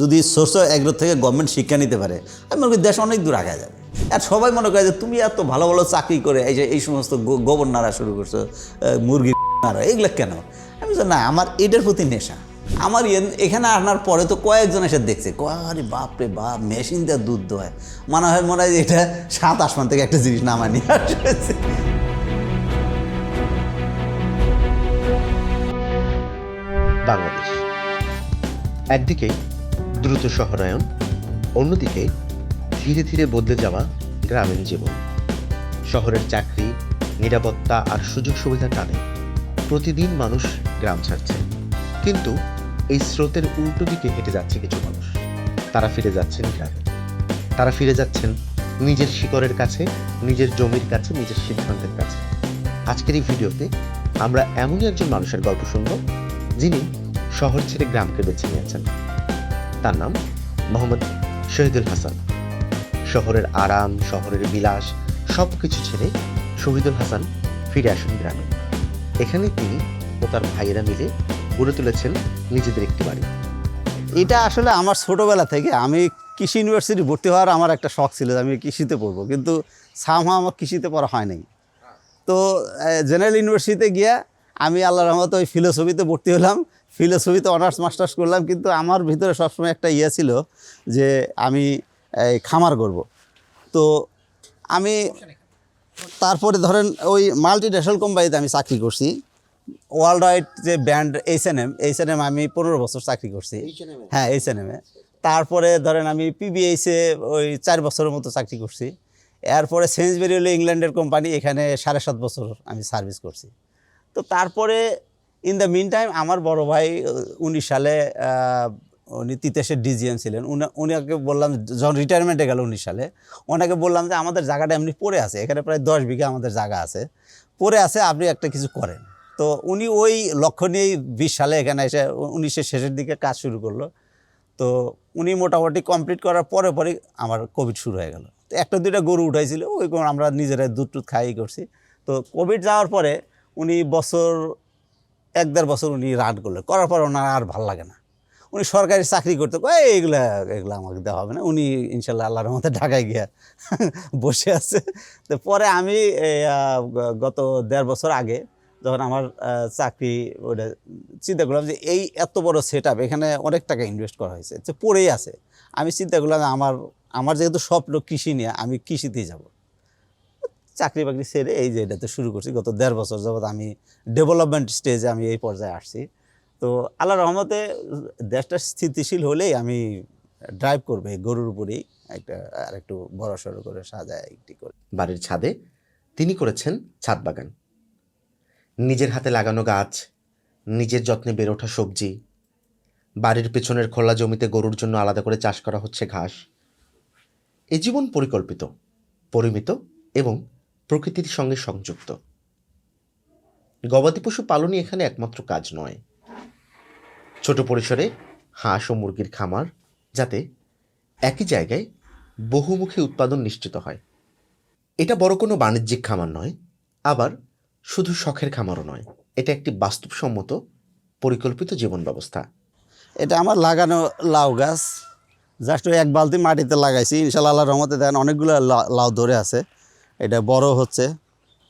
যদি source agro থেকে government শিক্ষা নিতে পারে, আমি মনে করি দেশ অনেক দূর আগে যাবে। আর সবাই মনে করে যে তুমি এত ভালো ভালো চাকরি করে এই যে এই সমস্ত গোবর নাড়া শুরু করছ মুরগি নাড়া, এগুলো কেন? আমি না, আমার এটার প্রতি নেশা। আমার এখানে আনার পরে তো কয়েকজন এসে দেখছে আরে বাপ রে বাপ, মেশিন দিয়ে দুধ দোয়। মনে হয় মনে হয় এটা সাত আসমান থেকে একটা জিনিস নামা নিয়ে আসছে। বাংলাদেশ। একদিকে দ্রুত শহরায়ন অন্যদিকে ধীরে ধীরে বদলে যাওয়া গ্রামীণ জীবন। শহরের চাকরি, নিরাপত্তা আর সুযোগ সুবিধার টানে। প্রতিদিন মানুষ গ্রাম ছাড়ছে। কিন্তু এই স্রোতের উল্টো দিকে হেঁটে যাচ্ছে কিছু মানুষ। তারা ফিরে যাচ্ছেন গ্রামে। তারা ফিরে যাচ্ছেন নিজের শিকড়ের কাছে, নিজের জমির কাছে, নিজের সিদ্ধান্তের কাছে। আজকের এই ভিডিওতে আমরা এমনই একজন মানুষের গল্প শুনব, যিনি শহর ছেড়ে গ্রামকে বেছে নিয়েছেন। তার নাম মোহাম্মদ শহীদুল হাসান। শহরের আরাম, শহরের বিলাস সব কিছু ছেড়ে শহীদুল হাসান ফিরে আসেন গ্রামে। এখানে তিনি ও তার ভাইয়েরা মিলে গড়ে তুলেছেন নিজেদের একটি বাড়ি। এটা আসলে আমার ছোটোবেলা থেকে আমি কৃষি ইউনিভার্সিটি ভর্তি হওয়ার আমার একটা শখ ছিল আমি কৃষিতে পড়ব, কিন্তু সামহা আমার কৃষিতে পড়া হয় নাই। তো জেনারেল ইউনিভার্সিটিতে গিয়া আমি আল্লাহ রহমত ওই ফিলোসফিতে ভর্তি হলাম। ফিলোসফিতে অনার্স মাস্টার্স করলাম কিন্তু আমার ভিতরে সবসময় একটা ইয়ে ছিল যে আমি এই খামার করব। তো আমি তারপরে ধরেন ওই মাল্টি ন্যাশনাল কোম্পানিতে আমি চাকরি করছি। ওয়ার্ল্ড ওয়াইড যে brand H N M H N M আমি পনেরো বছর চাকরি করছি। হ্যাঁ এইচ এন এমে তারপরে ধরেন আমি পিবিএইচে ওই চার বছরের মতো চাকরি করছি। এরপরে সেন্সবেরি হলো ইংল্যান্ডের কোম্পানি এখানে সাড়ে সাত বছর আমি সার্ভিস করছি। তো তারপরে ইন দ্য মিন টাইম আমার বড় ভাই উনিশ সালে উনি তিতাসের ডিজিএম ছিলেন। উনি- উনাকে বললাম, যখন রিটায়ারমেন্টে গেল উনিশ সালে, ওনাকে বললাম যে, আমাদের জায়গাটা এমনি পড়ে আছে, এখানে প্রায় দশ বিঘা আমাদের জায়গা আছে। পড়ে আছে, আপনি একটা কিছু করেন। তো উনি ওই লক্ষ্য নিয়েই বিশ সালে এখানে এসে উনিশের শেষের দিকে কাজ শুরু করল। তো উনি মোটামুটি কমপ্লিট করার পরে পরে আমার কোভিড শুরু হয়ে গেল। তো একটা দুইটা গরু উঠাইছিল, ওই আমরা নিজেরাই দুধ টুধ খাই করছি। তো কোভিড যাওয়ার পরে উনি বছর এক দেড় বছর উনি রান করলেন করার পর ওনার আর ভালো লাগে না। উনি সরকারি চাকরি করতে কয় এগুলা, এগুলো আমাকে দেওয়া হবে না। উনি ইনশাল্লাহ আল্লাহর মধ্যে ঢাকায় গিয়া বসে আছে। তো পরে আমি গত দেড় বছর আগে যখন আমার চাকরি ওটা চিন্তা করলাম যে এই এত বড় সেট আপ এখানে অনেক টাকা ইনভেস্ট করা হয়েছে। তো পড়েই আছে। আমি চিন্তা করলাম আমার আমার যেহেতু স্বপ্ন কৃষি নিয়ে, আমি কৃষিতেই যাব। চাকরি বাকরি ছেড়ে এই যে এটাতে শুরু করছি। গত দেড় বছর যাবৎ আমি ডেভেলপমেন্ট স্টেজে আমি এই পর্যায়ে আসছি। তো আল্লাহ রহমতে দেশটা স্থিতিশীল হলেই আমি ড্রাইভ করবে গরুর উপরেই। একটা আর একটু বড় সড়ো করে সাজায় একটি করে। বাড়ির ছাদে তিনি করেছেন ছাদ বাগান। নিজের হাতে লাগানো গাছ, নিজের যত্নে বেড়ে ওঠা সবজি, বাড়ির পেছনের খোলা জমিতে গরুর জন্য আলাদা করে চাষ করা হচ্ছে ঘাস। এ জীবন পরিকল্পিত, পরিমিত এবং প্রকৃতির সঙ্গে সংযুক্ত। গবাদি পশু পালনই এখানে একমাত্র কাজ নয়। ছোট পরিসরে হাঁস ও মুরগির খামার, যাতে একই জায়গায় বহুমুখী উৎপাদন নিশ্চিত হয়। এটা বড় কোনো বাণিজ্যিক খামার নয়, আবার শুধু শখের খামারও নয়। এটা একটি বাস্তবসম্মত, পরিকল্পিত জীবন ব্যবস্থা। এটা আমার লাগানো লাউ গাছ। জাস্ট ওই এক বালতি মাটিতে লাগাইছি। ইনশাল্লাহ রহমতে দেখেন অনেকগুলো লাউ ধরে আছে। এটা বড় হচ্ছে,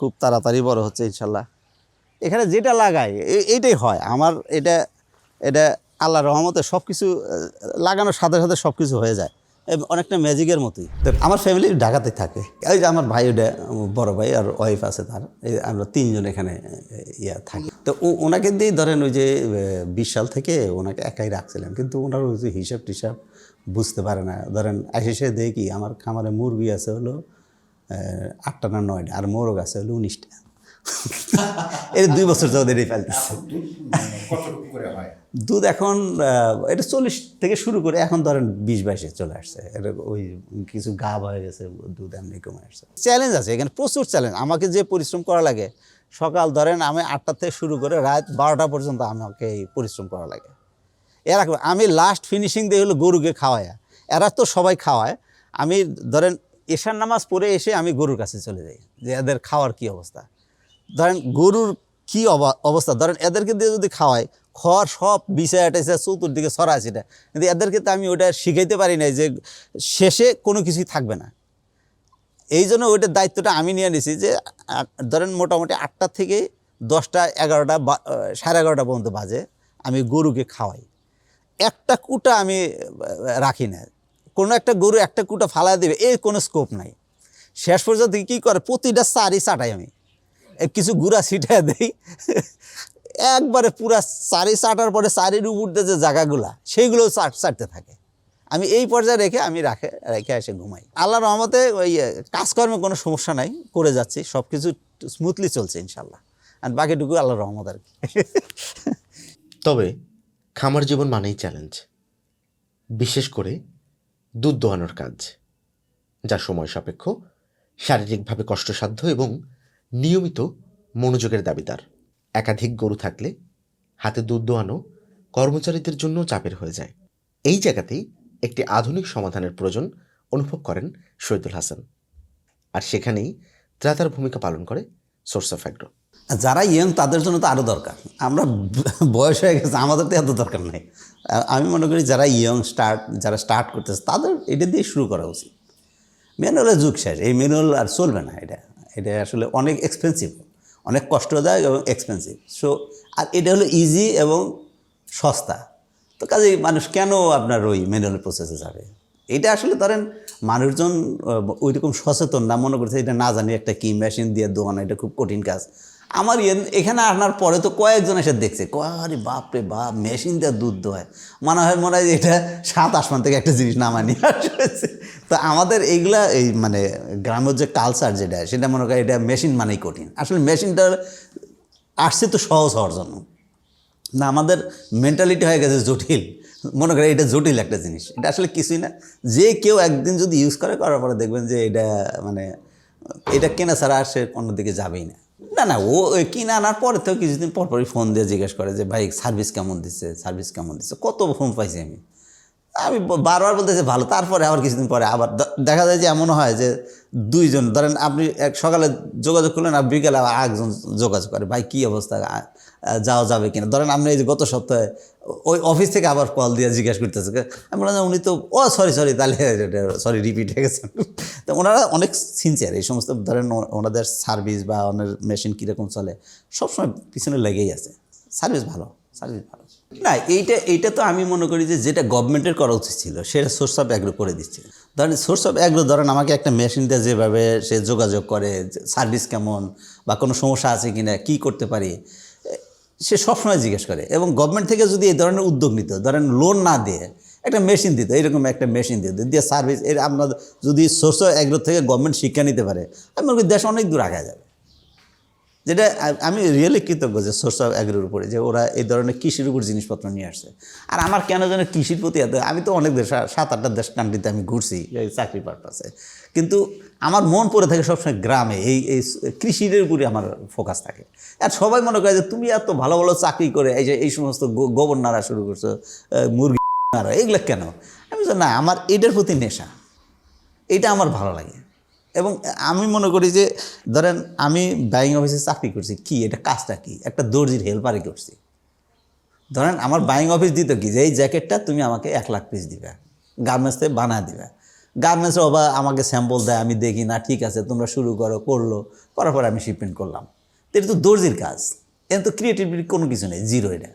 খুব তাড়াতাড়ি বড় হচ্ছে ইনশাল্লাহ। এখানে যেটা লাগাই, এ- এইটাই হয়। আমার এটা এটা আল্লাহ রহমতে সব কিছু লাগানোর সাথে সাথে সব কিছু হয়ে যায়। অনেকটা ম্যাজিকের মতোই। তো আমার ফ্যামিলি ঢাকাতে থাকে। ওই যে আমার ভাই ওটা বড় ভাই আর ওয়াইফ আছে তার। এই আমরা তিনজন এখানে ইয়া থাকি। তো ওনাকে দিয়েই ধরেন ওই যে বিশ সাল থেকে ওনাকে একাই রাখছিলেন কিন্তু ওনার ওই যে হিসাব টিসাব বুঝতে পারে না। ধরেন এসে দেখি আমার খামারে মুরগি আছে হলো আটটা না নয়টা, আর মোরগ আছে হলো উনিশটা। এর দুই বছর যাবত এটাই ফেলতেছে। দুধ এখন এটা চল্লিশ থেকে শুরু করে এখন ধরেন বিশ বাইশে চলে আসছে। এটা ওই কিছু গা হয়ে গেছে, দুধ এমনি কমে আসছে। চ্যালেঞ্জ আছে, এখানে প্রচুর চ্যালেঞ্জ আমাকে যে পরিশ্রম করা লাগে, সকাল ধরেন আমি আটটা থেকে শুরু করে রাত বারোটা পর্যন্ত আমাকে এই পরিশ্রম করা লাগে। এরা আমি লাস্ট ফিনিশিং দিয়ে হলো গরুকে খাওয়ায়। এরা তো সবাই খাওয়ায়। আমি ধরেন এশার নামাজ পড়ে এসে আমি গরুর কাছে চলে যাই, যে এদের খাওয়ার কি অবস্থা? ধরেন গরুর কি অবা- অবস্থা? ধরেন এদেরকে দিয়ে যদি খাওয়াই, খড় সব বিছায় টেছে চতুর্দিকে ছড়াছি না কিন্তু এদেরকে তো আমি ওটা শিখাইতে পারি নাই যে শেষে কোনো কিছুই থাকবে না। এই জন্য ওইটার দায়িত্বটা আমি নিয়ে নিছি যে ধরেন মোটামুটি আটটা থেকে দশটা, এগারোটা বা- সাড়ে এগারোটা পর্যন্ত বাজে, আমি গরুকে খাওয়াই। একটা কুটা আমি রাখি না। কোনো একটা গরু একটা কুটা ফালা দেবে, এর কোনো স্কোপ নাই। শেষ পর্যন্ত কী করে? প্রতিটা সারই চাটাই আমি। কিছু গুড়া ছিটাই দেই। একবারে পুরা সারি চাটার পরে সারির উপর যে জায়গাগুলা সেইগুলো চাট চাটতে থাকে। আমি এই পর্যায়ে রেখে আমি রাখে, রেখে এসে ঘুমাই। আল্লাহ রহমতে ওই কাজকর্মে কোনো সমস্যা নাই, করে যাচ্ছি। সব কিছু স্মুথলি চলছে ইনশাল্লাহ আর বাকিটুকু আল্লাহ রহমত আর কি। তবে খামার জীবন মানেই চ্যালেঞ্জ বিশেষ করে দুধ দোয়ানোর কাজ, যা সময় সাপেক্ষ, শারীরিকভাবে কষ্টসাধ্য এবং নিয়মিত মনোযোগের দাবিদার। একাধিক গরু থাকলে হাতে দুধ দোয়ানো কর্মচারীদের জন্য চাপের হয়ে যায়। এই জায়গাতেই একটি আধুনিক সমাধানের প্রয়োজন অনুভব করেন শহীদুল হাসান। আর সেখানেই ত্রাতার ভূমিকা পালন করে সোর্স অফ অ্যাগ্রো। যারা ইয়ং তাদের জন্য তো আরও দরকার। আমরা বয়স হয়ে গেছে আমাদের তো এত দরকার নেই। আমি মনে করি যারা ইয়ং স্টার্ট যারা স্টার্ট করতেছে তাদের এটা দিয়ে শুরু করা উচিত। ম্যানুয়ালের যুগ শেষ এই ম্যানুয়াল আর চলবে না এটা। এটা আসলে অনেক এক্সপেন্সিভ অনেক কষ্টদায়ক এবং এক্সপেন্সিভ সো আর এটা হলো ইজি এবং সস্তা। তো কাজেই মানুষ কেন আপনার ওই ম্যানুয়াল প্রসেসে যাবে? এটা আসলে ধরেন মানুষজন আহ, ওইরকম সচেতন না মনে করছে এটা না জানি একটা কি মেশিন দিয়ে দোকানো এটা খুব কঠিন কাজ। আমার এখানে আনার পরে তো কয়েকজন এসে দেখছে। আরে বাপ রে বাপ, মেশিন দিয়ে দুধ দোয়। মনে হয় মনে হয় এটা সাত আসমান থেকে একটা জিনিস নামা নিয়ে আসছে তো আমাদের এইগুলা এই মানে গ্রামের যে কালচার যেটা, সেটা মনে করি এটা মেশিন মানেই কঠিন। আসলে মেশিনটা আসছে তো সহজ হওয়ার জন্য। না, আমাদের মেন্টালিটি হয়ে গেছে জটিল। মনে করে এটা জটিল একটা জিনিস। এটা আসলে কিছুই না। যে কেউ একদিন যদি ইউজ করে, করার পরে দেখবেন যে এটা মানে এটা কেনা ছাড়া আর সে অন্যদিকে যাবেই না। না না, ও কিনে আনার পরে তো কিছুদিন পরপরই ফোন দিয়ে জিজ্ঞেস করে যে, ভাই সার্ভিস কেমন দিচ্ছে? সার্ভিস কেমন দিচ্ছে? কত ফোন পাইছি আমি। আমি বারবার বলতেছি ভালো। তারপরে আবার কিছুদিন পরে আবার দেখা যায় যে, এমন হয় যে, দুইজন, ধরেন আপনি এক সকালে যোগাযোগ করলেন, আর বিকেলে আরেকজন যোগাযোগ করে, ভাই, কী অবস্থা? যাওয়া যাবে কিনা। ধরেন আপনি এই যে গত সপ্তাহে ওই অফিস থেকে আবার কল দিয়ে জিজ্ঞেস করতেছে। আমি বললাম উনি তো, ও সরি সরি তাহলে সরি রিপিট হয়ে গেছে। তো ওনারা অনেক সিনসিয়ার এই সমস্ত ধরেন ওনাদের সার্ভিস বা ওনার মেশিন কীরকম চলে, সবসময় পিছনে লেগেই আছে। সার্ভিস ভালো সার্ভিস ভালো। না, এইটা এইটা তো আমি মনে করি যে, যেটা গভর্নমেন্টের করা উচিত ছিল, সেটা সোর্স অফ অ্যাগ্রো করে দিচ্ছে। ধরেন সোর্স অফ অ্যাগ্রো ধরেন আমাকে একটা মেশিন দিয়ে যেভাবে সে যোগাযোগ করে সার্ভিস কেমন বা কোনো সমস্যা আছে কি না কী করতে পারি সে সবসময় জিজ্ঞেস করে এবং গভর্নমেন্ট থেকে যদি এই ধরনের উদ্যোগ নিত, ধরেন লোন না দিয়ে একটা মেশিন দিত, এরকম একটা মেশিন দিত, দিয়ে সার্ভিস এর আপনার যদি সোর্স অ্যাগ্রো থেকে গভর্নমেন্ট শিক্ষা নিতে পারে, আমি মনে করি দেশ অনেক দূর আগে যাবে। যেটা আমি রিয়েলি কৃতজ্ঞ যে সোর্স অফ অ্যাগ্রির উপরে, যে ওরা এই ধরনের কৃষির উপর জিনিসপত্র নিয়ে আসছে। আর আমার কেন যেন কৃষির প্রতি এত আমি তো অনেক দেশ সাত আটটা দেশ কান্ট্রিতে আমি ঘুরছি, এই চাকরি পারপাসে। কিন্তু আমার মন পড়ে থাকে সবসময় গ্রামে, এই এই কৃষির উপরে আমার ফোকাস থাকে। আর সবাই মনে করে যে তুমি এত ভালো ভালো চাকরি করে, এই যে এই সমস্ত গোবর নাড়া শুরু করছ মুরগি নাড়া এগুলো কেন? আমি না, আমার এটার প্রতি নেশা। এটা আমার ভালো লাগে। এবং আমি মনে করি যে, ধরেন আমি বাইং অফিসে চাকরি করছি, কি? এটা কাজটা কি? একটা দর্জির হেল্পারই করছি। ধরেন আমার বাইং অফিস দিত কি? যে এই জ্যাকেটটা তুমি আমাকে এক লাখ পিস দিবে। গার্মেন্টস থেকে বানায় দিবে। গার্মেন্টসে ওবা আমাকে স্যাম্পল দেয়, আমি দেখি, না, ঠিক আছে, তোমরা শুরু করো, করল। করার পরে আমি শিপমেন্ট করলাম। তো এটা তো দর্জির কাজ। এটা তো ক্রিয়েটিভিটি কোনো কিছু নেই জিরো এটা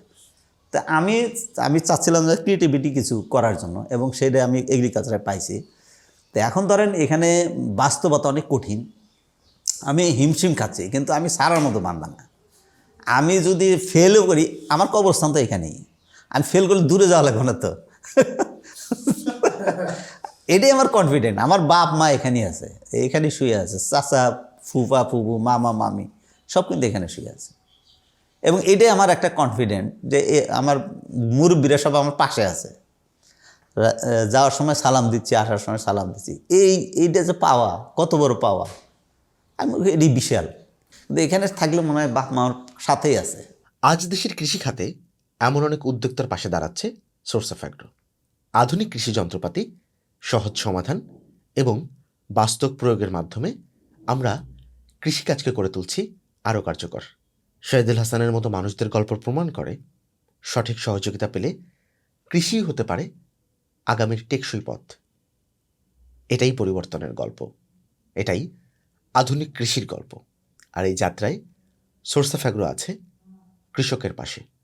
তা আমি আমি চাচ্ছিলাম যে ক্রিয়েটিভিটি কিছু করার জন্য এবং সেটা আমি এগ্রিকালচারে পাইছি। তো এখন ধরেন এখানে বাস্তবতা অনেক কঠিন। আমি হিমশিম খাচ্ছি, কিন্তু আমি সারার মতো মানলাম না। আমি যদি ফেলও করি, আমার কবরস্থান তো এখানেই। আমি ফেল করলে দূরে যাওয়া লাগবে না তো। এটাই আমার কনফিডেন্ট আমার বাপ, মা এখানেই আছে, এখানেই শুয়ে আছে। চাচা, ফুফা ফুবু মামা, মামি, সব কিন্তু এখানে শুয়ে আছে। এবং এটাই আমার একটা কনফিডেন্ট যে আমার মুরব্বীরা সব আমার পাশে আছে। যাওয়ার সময় সালাম দিচ্ছি, আসার সময় সালাম দিচ্ছি। এই, এইটা যে পাওয়া, কত বড় পাওয়া? আমি এটি বিশাল। কিন্তু এখানে থাকলে মনে হয় বাপ মার সাথেই আছে। আজ দেশের কৃষি খাতে এমন অনেক উদ্যোক্তার পাশে দাঁড়াচ্ছে সোর্স অফ অ্যাগ্রো আধুনিক কৃষি যন্ত্রপাতি, সহজ সমাধান এবং বাস্তব প্রয়োগের মাধ্যমে আমরা কৃষিকাজকে করে তুলছি আরও কার্যকর। শহীদুল হাসানের মতো মানুষদের গল্প প্রমাণ করে সঠিক সহযোগিতা পেলে কৃষি হতে পারে আগামীর টেকসই পথ। এটাই পরিবর্তনের গল্প। এটাই আধুনিক কৃষির গল্প। আর এই যাত্রায় সোর্স অফ আছে কৃষকের পাশে।